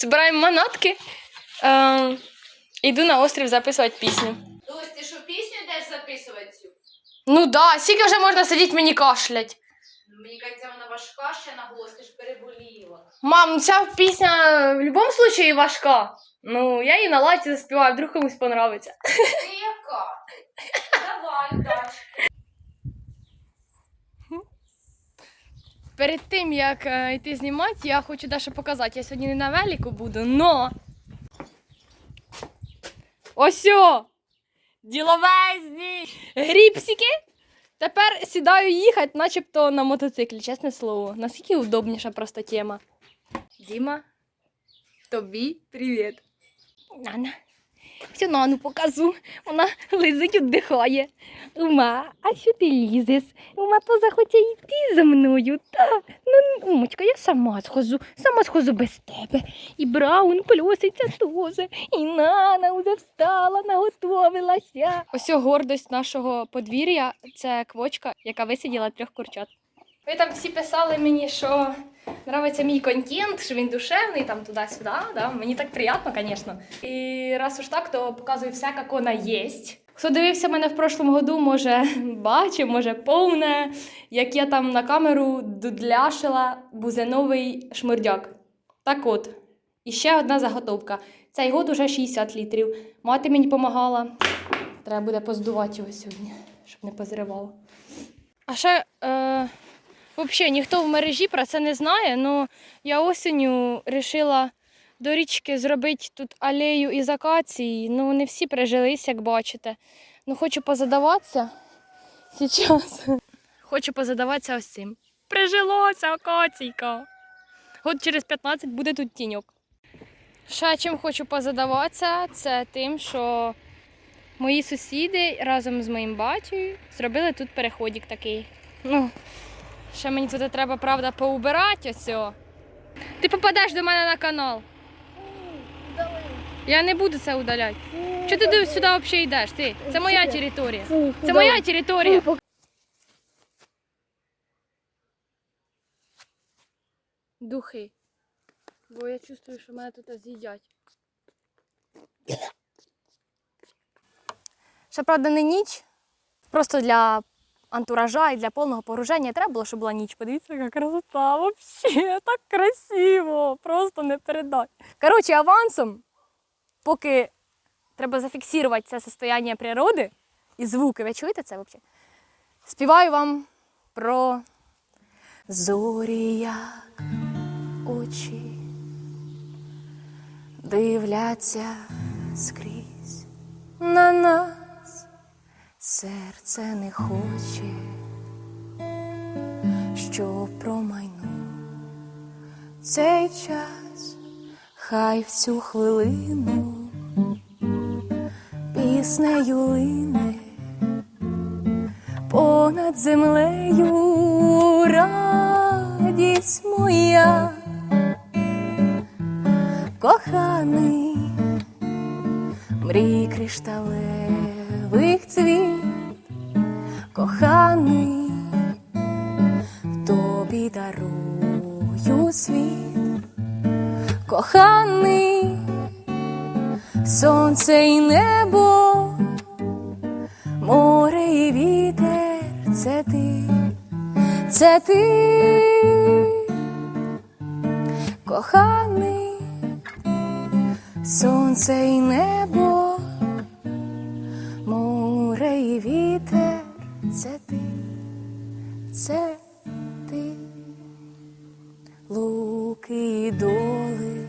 збираємо манатки. Е, Іду на острів записувати пісню. Ось ти що пісню йдеш записувати цю? Ну да, скільки вже можна сидіти мені кашлять. Ну, Мені кажеться, вона важка ще на голос, ти ж переболіла. Мам, ця пісня в будь-якому випадку важка. Ну, я її на латі заспіваю, вдруг комусь понравиться. Ти яка? Давай, далі. Перед тим, як е, йти знімати, я хочу дещо показати. Я сьогодні не на велику буду, но. Осьо! Діловезні! Гріпсики! Тепер сідаю їхати, начебто на мотоциклі, чесне слово. Наскільки удобніша просто тема. Діма, тобі привіт. Нана. Всю нану покажу. Вона лизить, віддихає. Ума, а що ти лізеш? Ума то захоче йти за мною. Та ну, умочка, я сама схожу, сама схожу без тебе. І Браун плюситься теж. І Нана вже встала, наготовилася. Ось гордость нашого подвір'я це квочка, яка висиділа трьох курчат. Ви там всі писали мені, що нравиться мій контент, що він душевний, там туди-сюди. Да? Мені так приємно, звісно. І раз уж так, то показую все, як вона є. Хто дивився мене в прошлому году, може бачив, може повне, як я там на камеру дудляшила бузиновий шмурдяк. Так от, і ще одна заготовка. Цей год уже 60 літрів. Мати мені допомагала. Треба буде поздувати його сьогодні, щоб не позривало. А ще, е, взагалі, ніхто в мережі про це не знає, але я осінню вирішила до річки зробити тут алею із акації. Ну, не всі прижились, як бачите. Ну, хочу позадаватися зараз. Хочу позадаватися ось цим. Прижилося акаційка. От через 15 буде тут тіньок. Ще чим хочу позадаватися, це тим, що мої сусіди разом з моїм батьком зробили тут переходик такий. Ну, ще мені тут треба, правда, поубирати ось. Ти попадеш до мене на канал. Я не буду це удаляти. Чого ти сюди взагалі йдеш? Ти? Це моя територія. Це моя територія. Духи. Бо я чувствую, що мене тут з'їдять. Ще, правда, не ніч. Просто для антуража і для повного погруження треба було, щоб була ніч. Подивіться, яка красота. Взагалі, так красиво. Просто не передати. Коротше, авансом, поки треба зафіксувати це состояння природи і звуки. Ви чуєте це взагалі? Співаю вам про зорі, як очі дивляться скрізь на нас. Серце не хоче, щоб промайнув цей час, хай в цю хвилину піснею лине понад землею радість моя, коханий мрій кришталевих цвіт, коханий, тобі дарую світ, коханий, сонце і небо, море і вітер, це ти, це ти, коханий сонце і небо, луки і доли,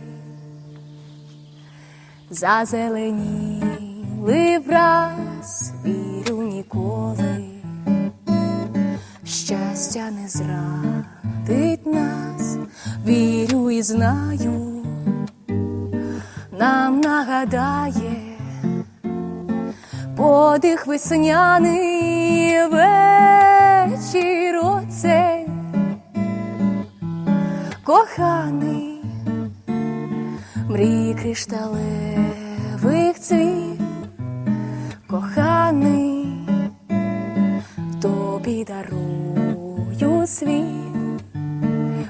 зазеленіли враз, вірю ніколи, щастя не зрадить нас, вірю і знаю нам нагадає подих весняний тобі дарую світ,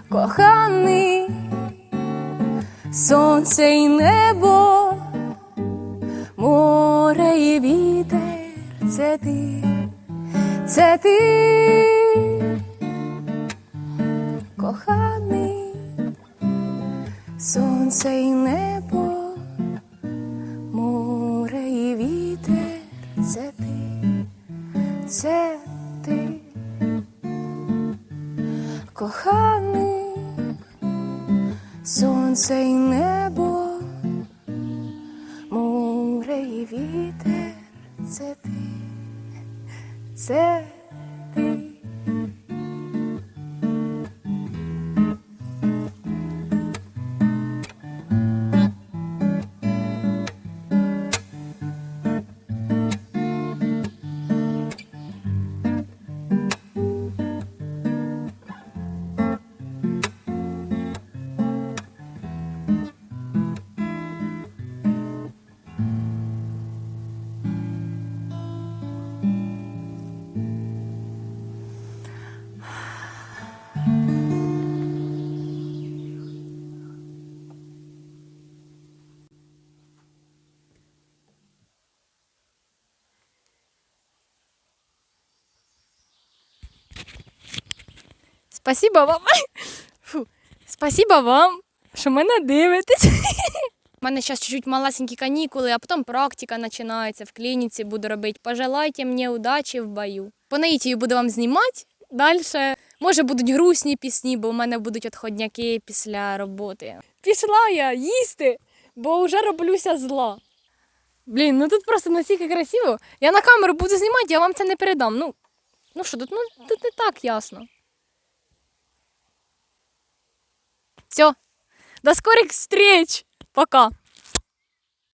коханий сонце і небо, море і вітер, це ти, це ти, коханий, сонце і небо, коханий, сонце і небо, море і вітер, це ти, це Спасибо вам. Фу. Спасибо вам, що мене дивитесь. У мене зараз чуть-чуть малесенькі канікули, а потім практика починається в клініці, буду робити. Пожелайте мені удачі в бою. По наїтію буду вам знімати далі. Може будуть грустні пісні, бо у мене будуть отходняки після роботи. Пішла я їсти, бо вже роблюся зла. Блін, ну тут просто настільки красиво. Я на камеру буду знімати, я вам це не передам. Ну, ну що, тут, ну, тут не так ясно. Все. До скорых встреч. Пока.